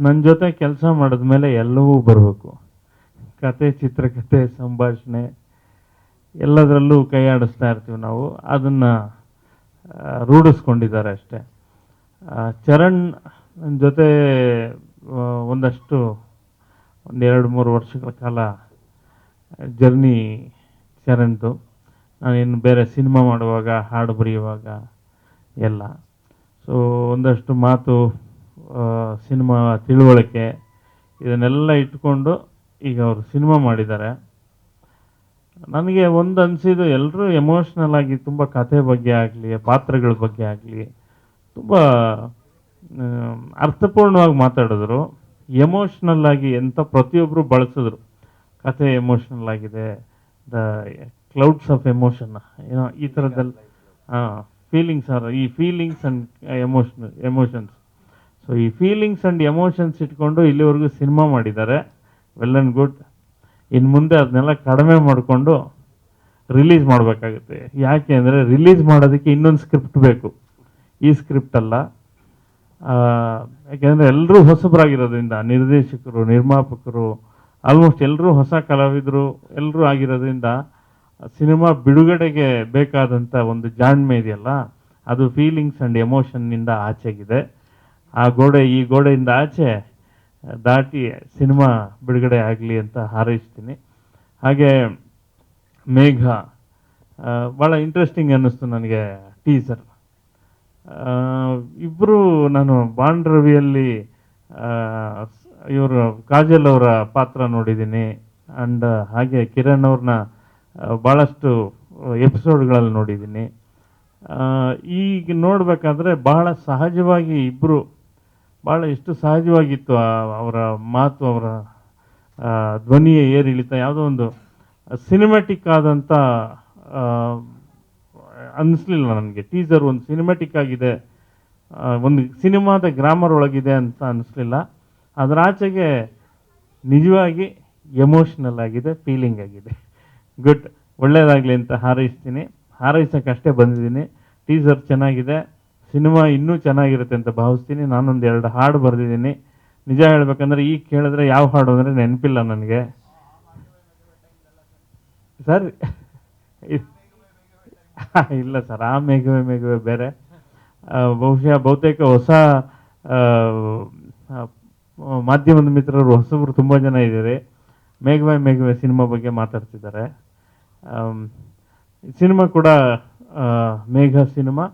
ನನ್ನ ಜೊತೆ ಕೆಲಸ ಮಾಡಿದ್ಮೇಲೆ ಎಲ್ಲವೂ ಬರಬೇಕು. ಕತೆ, ಚಿತ್ರಕತೆ, ಸಂಭಾಷಣೆ, ಎಲ್ಲದರಲ್ಲೂ ಕೈ ಇರ್ತೀವಿ ನಾವು. ಅದನ್ನು ರೂಢಿಸ್ಕೊಂಡಿದ್ದಾರೆ ಅಷ್ಟೇ. ಚರಣ್ ನನ್ನ ಜೊತೆ ಒಂದಷ್ಟು ಒಂದೆರಡು ಮೂರು ವರ್ಷಗಳ ಕಾಲ, ಜರ್ನಿ ಚರಣ್ದು. ನಾನಿನ್ನು ಬೇರೆ ಸಿನಿಮಾ ಮಾಡುವಾಗ, ಹಾಡು ಬರೆಯುವಾಗ ಎಲ್ಲ. ಸೊ ಒಂದಷ್ಟು ಮಾತು ಸಿನಿಮಾ ತಿಳುವಳಿಕೆ ಇದನ್ನೆಲ್ಲ ಇಟ್ಕೊಂಡು ಈಗ ಅವರು ಸಿನಿಮಾ ಮಾಡಿದ್ದಾರೆ. ನನಗೆ ಒಂದು ಅನಿಸಿದ್ದು ಎಲ್ಲರೂ ಎಮೋಷ್ನಲ್ ಆಗಿ ತುಂಬ ಕಥೆ ಬಗ್ಗೆ ಆಗಲಿ, ಪಾತ್ರಗಳ ಬಗ್ಗೆ ಆಗಲಿ, ತುಂಬ ಅರ್ಥಪೂರ್ಣವಾಗಿ ಮಾತಾಡಿದ್ರು. ಎಮೋಷ್ನಲ್ ಆಗಿ ಎಂಥ ಪ್ರತಿಯೊಬ್ಬರು ಬಳಸಿದ್ರು. ಕಥೆ ಎಮೋಷ್ನಲ್ ಆಗಿದೆ, ದ ಕ್ಲೌಡ್ಸ್ ಆಫ್ ಎಮೋಷನ್ ಏನೋ ಈ ಥರದ್ದೆಲ್ಲ ಹಾಂ ಫೀಲಿಂಗ್ಸ್ ಆರ್ ಈ feelings and emotion emotions so ಈ ಫೀಲಿಂಗ್ಸ್ ಆ್ಯಂಡ್ ಎಮೋಷನ್ಸ್ ಇಟ್ಕೊಂಡು ಇಲ್ಲಿವರೆಗೂ ಸಿನಿಮಾ ಮಾಡಿದ್ದಾರೆ. ವೆಲ್ ಆ್ಯಂಡ್ ಗುಡ್ ಇನ್ನು ಮುಂದೆ ಅದನ್ನೆಲ್ಲ ಕಡಿಮೆ ಮಾಡಿಕೊಂಡು ರಿಲೀಸ್ ಮಾಡಬೇಕಾಗುತ್ತೆ. ಯಾಕೆ ಅಂದರೆ ರಿಲೀಸ್ ಮಾಡೋದಕ್ಕೆ ಇನ್ನೊಂದು ಸ್ಕ್ರಿಪ್ಟ್ ಬೇಕು. ಈ ಸ್ಕ್ರಿಪ್ಟ್ ಅಲ್ಲ. ಯಾಕೆಂದರೆ ಎಲ್ಲರೂ ಹೊಸಬರಾಗಿರೋದ್ರಿಂದ ನಿರ್ದೇಶಕರು, ನಿರ್ಮಾಪಕರು ಆಲ್ಮೋಸ್ಟ್ ಎಲ್ಲರೂ ಹೊಸ ಕಲಾವಿದರು, ಎಲ್ಲರೂ ಆಗಿರೋದ್ರಿಂದ ಸಿನಿಮಾ ಬಿಡುಗಡೆಗೆ ಬೇಕಾದಂಥ ಒಂದು ಜಾಣ್ಮೆ ಇದೆಯಲ್ಲ, ಅದು ಫೀಲಿಂಗ್ಸ್ ಆ್ಯಂಡ್ ಎಮೋಷನ್ನಿಂದ ಆಚೆಗಿದೆ. ಆ ಗೋಡೆ, ಈ ಗೋಡೆಯಿಂದ ಆಚೆ ದಾಟಿ ಸಿನಿಮಾ ಬಿಡುಗಡೆ ಆಗಲಿ ಅಂತ ಹಾರೈಸ್ತೀನಿ. ಹಾಗೆ ಮೇಘ ಭಾಳ ಇಂಟ್ರೆಸ್ಟಿಂಗ್ ಅನ್ನಿಸ್ತು ನನಗೆ ಟೀಸರ್ ಇಬ್ಬರು ನಾನು ಬಾಂಡ್ ರವಿಯಲ್ಲಿ ಇವರು ಕಾಜಲ್ ಅವರ ಪಾತ್ರ ನೋಡಿದ್ದೀನಿ. ಆ್ಯಂಡ್ ಹಾಗೆ ಕಿರಣ್ ಅವ್ರನ್ನ ಭಾಳಷ್ಟು ಎಪಿಸೋಡ್ಗಳಲ್ಲಿ ನೋಡಿದ್ದೀನಿ. ಈಗ ನೋಡಬೇಕಾದ್ರೆ ಬಹಳ ಸಹಜವಾಗಿ ಇಬ್ಬರು ಭಾಳ ಎಷ್ಟು ಸಹಜವಾಗಿತ್ತು ಅವರ ಮಾತು, ಅವರ ಧ್ವನಿಯ ಏರಿಳಿತ. ಯಾವುದೋ ಒಂದು ಸಿನಿಮ್ಯಾಟಿಕ್ ಆದಂಥ ಅನ್ನಿಸ್ಲಿಲ್ಲ ನನಗೆ. ಟೀಸರ್ ಒಂದು ಸಿನಿಮ್ಯಾಟಿಕ್ ಆಗಿದೆ. ಒಂದು ಸಿನಿಮಾದ ಗ್ರಾಮರ್ ಒಳಗಿದೆ ಅಂತ ಅನ್ನಿಸ್ಲಿಲ್ಲ ಅದರ ಆಚೆಗೆ ನಿಜವಾಗಿ ಎಮೋಷ್ನಲ್ ಆಗಿದೆ ಫೀಲಿಂಗ್ ಆಗಿದೆ. ಗುಡ್ ಒಳ್ಳೆಯದಾಗಲಿ ಅಂತ ಹಾರೈಸ್ತೀನಿ. ಹಾರೈಸೋಕ್ಕಷ್ಟೇ ಬಂದಿದ್ದೀನಿ. ಟೀಸರ್ ಚೆನ್ನಾಗಿದೆ. ಸಿನಿಮಾ ಇನ್ನೂ ಚೆನ್ನಾಗಿರುತ್ತೆ ಅಂತ ಭಾವಿಸ್ತೀನಿ. ನಾನೊಂದು ಎರಡು ಹಾಡು ಬರೆದಿದ್ದೀನಿ. ನಿಜ ಹೇಳ್ಬೇಕಂದ್ರೆ ಈಗ ಕೇಳಿದ್ರೆ ಯಾವ ಹಾಡು ಅಂದರೆ ನೆನಪಿಲ್ಲ ನನಗೆ. ಸರ್, ಇಲ್ಲ ಸರ್, ಆ ಮೇಘವೇ ಮೇಘವೇ ಬೇರೆ. ಬಹುಶಃ ಬಹುತೇಕ ಹೊಸ ಮಾಧ್ಯಮದ ಮಿತ್ರರು, ಹೊಸಬ್ರು ತುಂಬ ಜನ ಇದ್ದಾರೆ. ಮೇಘವೇ, ಮೇಘವೆ ಸಿನಿಮಾ ಬಗ್ಗೆ ಮಾತಾಡ್ತಿದ್ದಾರೆ. ಸಿನಿಮಾ ಕೂಡ ಮೇಘ ಸಿನಿಮಾ.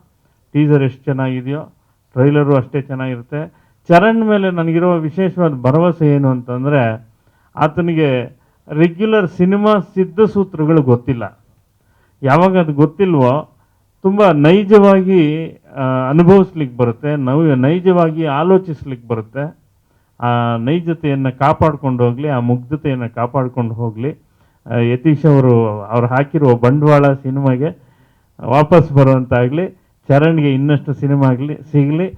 ಟೀಸರ್ ಎಷ್ಟು ಚೆನ್ನಾಗಿದೆಯೋ ಟ್ರೈಲರು ಅಷ್ಟೇ ಚೆನ್ನಾಗಿರುತ್ತೆ. ಚರಣ್ ಮೇಲೆ ನನಗಿರೋ ವಿಶೇಷವಾದ ಭರವಸೆ ಏನು ಅಂತಂದರೆ, ಆತನಿಗೆ ರೆಗ್ಯುಲರ್ ಸಿನಿಮಾ ಸಿದ್ಧ ಸೂತ್ರಗಳು ಗೊತ್ತಿಲ್ಲ. ಯಾವಾಗ ಅದು ಗೊತ್ತಿಲ್ವೋ, ತುಂಬ ನೈಜವಾಗಿ ಅನುಭವಿಸ್ಲಿಕ್ಕೆ ಬರುತ್ತೆ, ನವ್, ನೈಜವಾಗಿ ಆಲೋಚಿಸ್ಲಿಕ್ಕೆ ಬರುತ್ತೆ. ಆ, ನೈಜತೆಯನ್ನು ಕಾಪಾಡ್ಕೊಂಡು ಹೋಗಲಿ, ಆ ಮುಗ್ಧತೆಯನ್ನು ಕಾಪಾಡ್ಕೊಂಡು ಹೋಗಲಿ. ಯತೀಶ್ ಅವರು, ಅವ್ರು ಹಾಕಿರುವ ಬಂಡವಾಳ ಸಿನಿಮಾಗೆ ವಾಪಸ್ ಬರುವಂತಾಗಲಿ. ಚರಣ್ಗೆ ಇನ್ನಷ್ಟು ಸಿನಿಮಾ ಆಗಲಿ, ಸಿಗಲಿ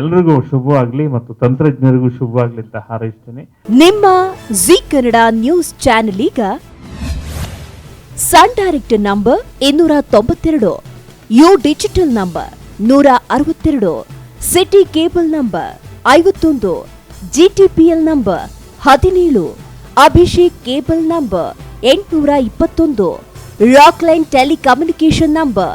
ಎಲ್ರಿಗೂ ಶುಭವಾಗಲಿ ಮತ್ತು ತಂತ್ರಜ್ಞರಿಗೂ ಶುಭವಾಗಲಿ ಅಂತ ಹಾರೈಸ್ತೀನಿ. ನಿಮ್ಮ ಜಿ ಕನ್ನಡ ನ್ಯೂಸ್ ಚಾನೆಲ್ ಈಗ ಸನ್ ಡೈರೆಕ್ಟ್ ನಂಬರ್ ಇನ್ನೂರ ತೊಂಬತ್ತೆರಡು, ಯು ಡಿಜಿಟಲ್ ನಂಬರ್ ನೂರ ಅರವತ್ತೆರಡು, ಸಿಟಿ ಕೇಬಲ್ ನಂಬರ್ ಐವತ್ತೊಂದು, ಜಿಟಿಪಿಎಲ್ ನಂಬರ್ ಹದಿನೇಳು, ಅಭಿಷೇಕ್ ಕೇಬಲ್ ನಂಬರ್ ಎಂಟುನೂರ ಇಪ್ಪತ್ತೊಂದು, ರಾಕ್ಲೈನ್ ಟೆಲಿಕಮ್ಯುನಿಕೇಶನ್ ನಂಬರ್